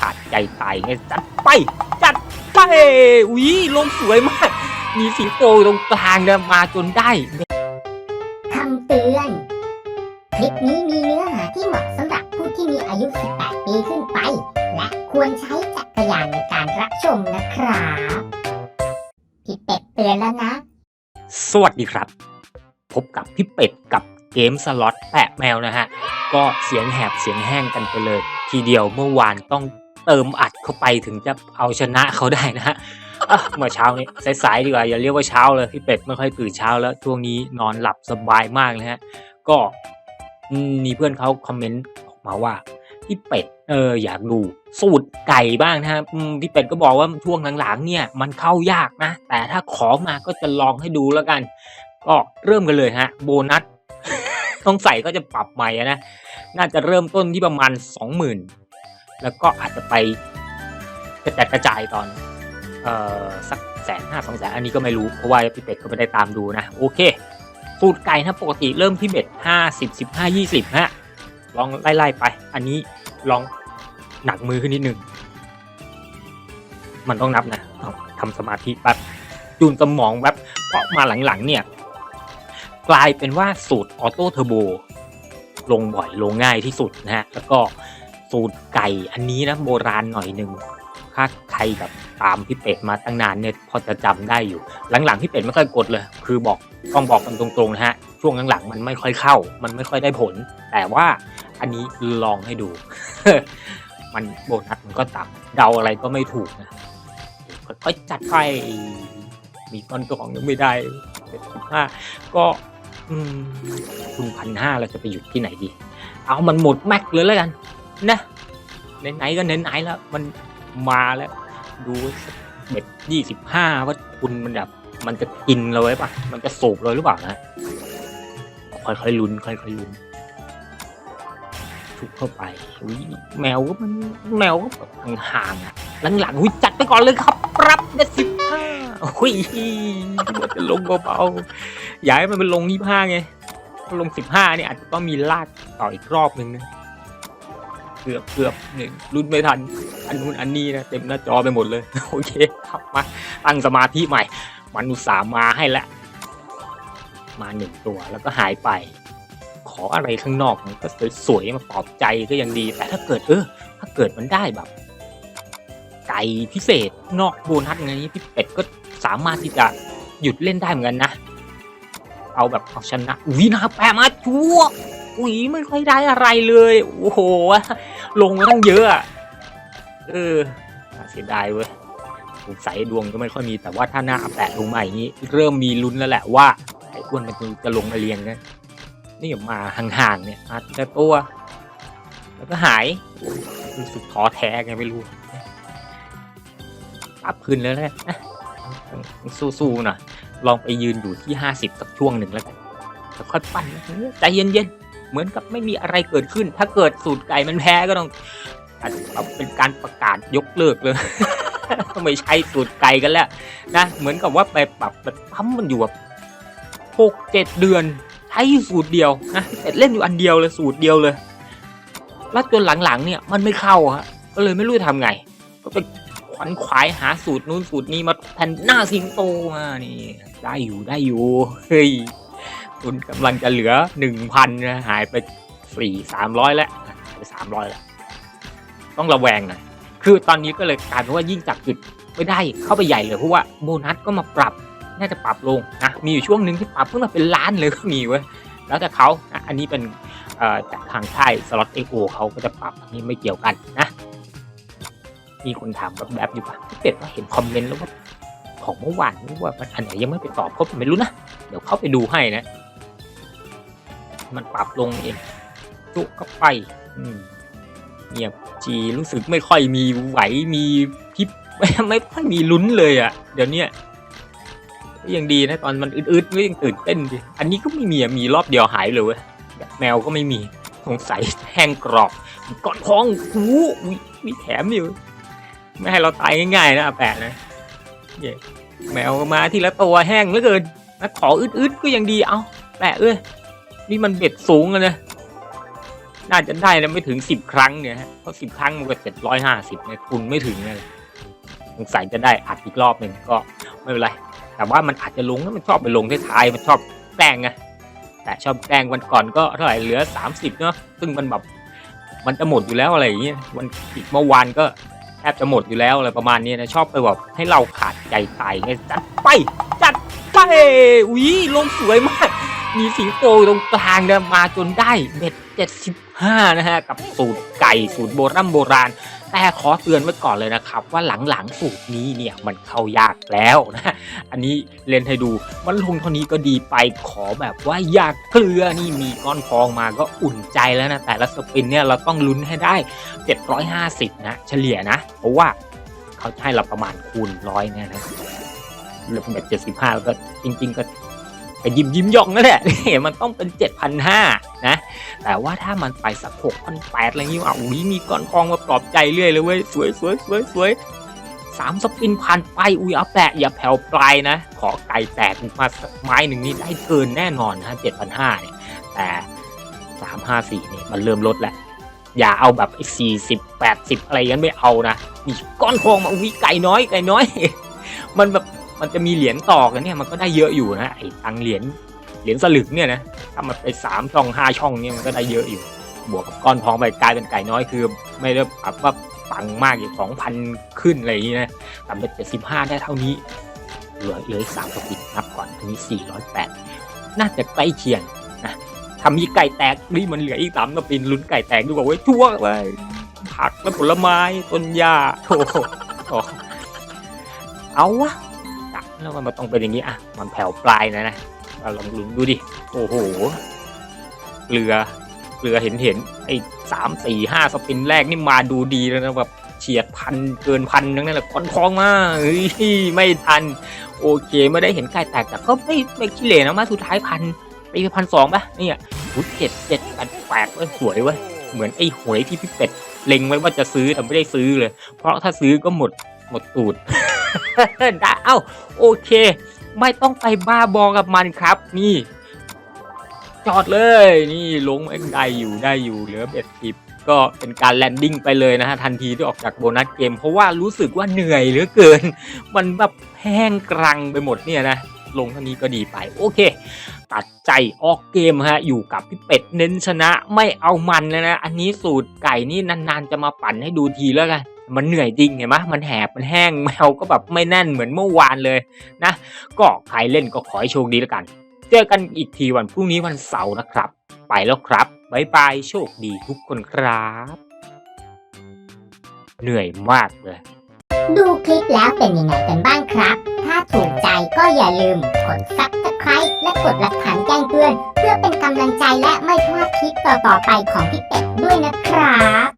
ขาดใจตายไงจัดไป จัดไปอุ้ยลงสวยมาก มีสีโตตรงกลางเนี่ยมาจนได้คำเตือน คลิปนี้มีเนื้อหาที่เหมาะสำหรับผู้ที่มีอายุ 18 ปีขึ้นไป และควรใช้จักรยานในการรับชมนะครับพี่เป็ดเตือนแล้วนะ สวัสดีครับ พบกับพี่เป็ดกับเกมสล็อตแปะแมวนะฮะ ก็เสียงแหบเสียงแห้งกันไปเลย ทีเดียวเมื่อวานต้อง เติมอัดเข้าไปถึงจะเอาชนะเขาได้นะฮะเมื่อเช้านี้สายๆดีกว่าอย่าเรียกว่าเช้าเลยพี่เป็ดไม่ค่อยตื่นเช้าแล้วช่วงนี้นอนหลับสบายมากเลยฮะก็มีเพื่อนเขาคอมเมนต์ออกมาว่าพี่เป็ดเอออยากดูสูตรไก่บ้างนะฮะพี่เป็ดก็บอกว่าช่วงหลังๆเนี่ยมันเข้ายากนะ แต่ถ้าขอมาก็จะลองให้ดูแล้วกัน ก็เริ่มกันเลยฮะ โบนัสต้องใส่ก็จะปรับใหม่นะน่าจะเริ่มต้นที่ประมาณสองหมื่น แล้วก็อาจจะไปกระจายกระจายตอนเอ่อสักแสนห้าสองแสนอันนี้ก็ไม่รู้ เพราะว่าพี่เป็ดก็ไม่ได้ตามดูนะ โอเค สูตรไก่นะปกติเริ่มที่เบ็ดห้าสิบสิบห้ายี่สิบฮะลองไล่ๆไป อันนี้ลองหนักมือขึ้นนิดนึง มันต้องนับนะเอาทำสมาธิแป๊บจูนสมองแป๊บเพราะมาหลังๆ เนี่ย กลายเป็นว่าสูตรออโต้เทอร์โบลงบ่อยลงง่ายที่สุดนะฮะ แล้วก็ สูตรไก่อันนี้นะโบราณหน่อยหนึ่งถ้าใครแบบตามพี่เป็ดมาตั้งนานเนี่ยพอจะจำได้อยู่ หลังๆพี่เป็ดไม่ค่อยกดเลย คือบอกต้องบอกกันตรงๆนะฮะช่วงหลังๆมันไม่ค่อยเข้า มันไม่ค่อยได้ผล แต่ว่าอันนี้ลองให้ดู มันโบนัสมันก็ต่ำเดาอะไรก็ไม่ถูกนะค่อยๆจัดไปมีก้อนตองยังไม่ได้เป็นสิบห้าก็อืมคุณพันห้าเราจะไปหยุดที่ไหนดี เอามันหมดแม็กเลยแล้วกัน นะไหนๆก็ไหนๆแล้ว มันมาแล้ว ดูเบ็ดยี่สิบห้าว่าคุณมันแบบมันจะกินเราไว้ปะมันจะสูบเลยหรือเปล่านะค่อยๆลุ้นค่อยๆลุ้นทุกเข้าไปอุ๊ยแมวก็มันแมวก็แบบห่างๆอะหลังๆอุ้ยจัดไปก่อนเลยครับรับเด็ดสิบห้าอุ้ยว่าจะลงเบาๆอยากให้มันเป็นลงยี่ห้าไงลงสิบห้าเนี่ยอาจจะต้องมีลากต่ออีกรอบหนึ่งนะ เกือบเกือบหนึ่งรุ่นไม่ทัน อันนู้นอันนี้นะเต็มหน้าจอไปหมดเลย โอเคครับมาตั้งสมาธิใหม่ มันอุตส่าห์มาให้แล้วมาหนึ่งตัวแล้วก็หายไป ขออะไรข้างนอกมันก็สวยๆมาปลอบใจก็ยังดี แต่ถ้าเกิดเออ ถ้าเกิดมันได้แบบ ไก่พิเศษนอกโบนัสอย่างนี้พี่เป็ดก็สามารถที่จะหยุดเล่นได้เหมือนกันนะ เอาแบบเอาชนะวินาแปะมาชัวอุ้ยไม่ค่อยได้อะไรเลย โอ้โห ลงมาตั้งเยอะอะเออเสียดายเว้ยสงสัยดวงก็ไม่ค่อยมีแต่ว่าถ้าหน้าแปะลงมาอย่างนี้ เริ่มมีลุ้นแล้วแหละว่าไอ้อ้วนมันจะลงมาเรียงกันนี่มาห่างๆเนี่ยมาทีละตัวแล้วก็หายรู้สึกท้อแท้ไงไม่รู้ปรับขึ้นแล้วแหละนะสู้ๆหน่อยลองไปยืนอยู่ที่ห้าสิบสักช่วงหนึ่งแล้วกันแล้วค่อยปั้นใจเย็นๆ เหมือนกับไม่มีอะไรเกิดขึ้น ถ้าเกิดสูตรไก่มันแพ้ก็ต้องอาเป็นการประกาศยกเลิกเลย ไม่ใช่สูตรไก่กันแล้วนะเหมือนกับว่าไปปรับแบบปั๊มมันอยู่แบบหกเจ็ดเดือนใช้สูตรเดียวนะแต่เล่นอยู่อันเดียวเลยสูตรเดียวเลย แล้วจนหลังๆเนี่ยมันไม่เข้าฮะก็เลยไม่รู้จะทำไง ก็ไปขวัญขวายหาสูตรนู้นสูตรนี้มาแทนหน้าสิงโตมานี่ได้อยู่ได้อยู่เฮ้ย คุณกำลังจะเหลือหนึ่งพันนะหายไปสี่สามร้อยแล้วหายไปสามร้อยแล้ว ต้องระแวงหน่อยคือตอนนี้ก็เลยกลายเป็นว่ายิ่งจับจุดไม่ได้เข้าไปใหญ่เลยเพราะว่าโบนัสก็มาปรับน่าจะปรับลงนะมีอยู่ช่วงหนึ่งที่ปรับขึ้นมาเป็นล้านเลยก็มีเว้ยแล้วแต่เขานะอันนี้เป็นเอ่อจากทางค่ายสล็อตเอโอเขาก็จะปรับอันนี้ไม่เกี่ยวกันนะ มีคนถามแบบแบบอยู่ปะพี่เป็ดว่าเห็นคอมเมนต์แล้วว่าของเมื่อวานว่ามันอันไหนยังไม่ไปตอบเขาไม่รู้นะ เดี๋ยวเข้าไปดูให้นะ มันปรับลงเองจุก็ไปเงียบจีรู้สึกไม่ค่อยมีไหวมีพิบไม่ไม่ค่อยมีลุ้นเลยอะ่ะ เดี๋ยวนี้ยังดีนะตอนมันอึดๆก็ยังตื่นเต้นดิอันนี้ก็ไม่มีมีรอบเดียวหายเลยเว้ยแมวก็ไม่มีสงสัยแห้งกรอบก่อนท้องหูมีแถมอยู่ไม่ให้เราตายง่ายๆนะแปะนะเย่แมวมาทีละตัวแห้งเหลือเกินนะขออึดๆก็ยังดีเอาแปะเอ้ย นี่มันเบ็ดสูงอะนะน่าจะได้นะไม่ถึงสิบครั้งเนี่ยฮะเพราะสิบครั้งมันก็เจ็ดร้อยห้าสิบเนี่ยคุณไม่ถึงเลยสงสัยจะได้อัดอีกรอบหนึ่งก็ไม่เป็นไร แต่ว่ามันอาจจะลงแล้วมันชอบไปลงท้ายๆมันชอบแกล้งไงแต่ชอบแกล้งวันก่อนก็เท่าไหร่เหลือสามสิบเนาะซึ่งมันแบบมันจะหมดอยู่แล้วอะไรอย่างเงี้ยวันอีกเมื่อวานก็แทบจะหมดอยู่แล้วอะไรประมาณนี้นะชอบไปแบบให้เราขาดใจตายไงจัดไปจัดไปอุ้ยลงสวยมาก มีสิงโตอยู่ตรงกลางเนี่ยมาจนได้เบ็ดเจ็ดสิบห้านะฮะกับสูตรไก่สูตรโบราณโบราณ แต่ขอเตือนไว้ก่อนเลยนะครับ ว่าหลังๆสูตรนี้เนี่ยมันเข้ายากแล้วนะอันนี้เล่นให้ดูมันลงเท่านี้ก็ดีไปขอแบบว่าอยากเกลือนี่มีก้อนฟองมาก็อุ่นใจแล้วนะแต่ละสปินเนี่ยเราต้องลุ้นให้ได้ 750 นะเฉลี่ยนะ เพราะว่าเขาให้เราประมาณคูณร้อยเนี่ยนะเรื่องแบบเจ็ดสิบห้าแล้วก็จริง ๆ ก็ ไปยิ้มยิ้มย่องนั่นแหละมันต้องเป็นเจ็ดพันห้านะ แต่ว่าถ้ามันไปสักหกพันแปดอะไรอย่างงี้อะอุ้ยมีก้อนทองมาปลอบใจเรื่อยเลยเว้ยสวยสวยสวยสวยสามสปินผ่านไปอุ้ยเอาแปะอย่าแผ่วปลายนะ ขอไก่แตกมาสักไม้หนึ่งนี่ได้เกินแน่นอนนะเจ็ดพันห้าเนี่ย แต่สามห้าสี่เนี่ยมันเริ่มลดแหล้วอย่าเอาแบบสี่สิบแปดสิบอะไรอยันไม่เอานะมีก้อนทองมาอุ้ยไก่น้อยไก่น้อย มันแบบ มันจะมีเหรียญต่อกันเนี่ยมันก็ได้เยอะอยู่นะไอ้ตังเหรียญเหรียญสลึกเนี่ยนะถ้ามันไปสามช่องห้าช่องเนี่ยมันก็ได้เยอะอยู่ บวกกับก้อนทองไปกลายเป็นไก่น้อยคือ ไม่ได้แบบว่าปังมากอย่างสองพันขึ้นอะไรอย่างนี้นะต่ำเป็นเจ็ดสิบห้าได้เท่านี้ เหลือเหลือสามสปิดนับก่อนอันนี้สี่ร้อยแปดน่าจะใกล้เคียงนะทำมีไก่แตกนี่มันเหลืออีกสามสปินลุ้นไก่แตกดีกว่าไว้ทั่วไปผักและผลไม้ต้นหญ้าโถโถเอาวะ แล้วมันต้องเป็นอย่างนี้อะมันแผ่วปลายนะนะเราลองลุ้นดูดิโอ้โหเกลือเกลือเห็นเห็นไอ้สามสี่ห้าสปินแรกนี่มาดูดีแล้วนะแบบเฉียดพันเกินพันทั้งนั้นแหละคอนคองมาเฮ้ยไม่ทัน โอเคไม่ได้เห็นไก่แตกแต่ก็ไม่ไม่ขี้เหร่นะมาสุดท้ายพันไปพันสองปะเนี่ยอุ้ยเจ็ดเจ็ดแปดแปดเว้ยสวยเว้ยเหมือนไอ้หวยที่พี่เป็ดเล็งไว้ว่าจะซื้อแต่ไม่ได้ซื้อเลย เพราะถ้าซื้อก็หมดหมดตูด ได้เอ้าโอเค ไม่ต้องไปบ้าบอกับมันครับ นี่ จอดเลยนี่ลงได้อยู่ได้อยู่เหลือเบ็ดสิบก็เป็นการแลนดิ้งไปเลยนะฮะทันทีที่ออกจากโบนัสเกม เพราะว่ารู้สึกว่าเหนื่อยเหลือเกิน มันแบบแห้งกรังไปหมดเนี่ยนะลงเท่านี้ก็ดีไปโอเค ตัดใจออกเกมฮะอยู่กับพี่เป็ดเน้นชนะไม่เอามันแล้วนะ อันนี้สูตรไก่นี่นานๆจะมาปั่นให้ดูทีแล้วกัน มันเหนื่อยจริงเห็นไหมมันแหบมันแห้งแมวก็แบบไม่แน่นเหมือนเมื่อวานเลยนะ ก็ใครเล่นก็ขอให้โชคดีแล้วกัน เจอกันอีกทีวันพรุ่งนี้วันเสาร์นะครับ ไปแล้วครับบายบายโชคดีทุกคนครับ เหนื่อยมากเลย ดูคลิปแล้วเป็นยังไงกันบ้างครับ ถ้าถูกใจก็อย่าลืมกด subscribe และกดระฆังแจ้งเตือน เพื่อเป็นกำลังใจและไม่พลาดคลิปต่อๆไปของพี่เป็ดด้วยนะครับ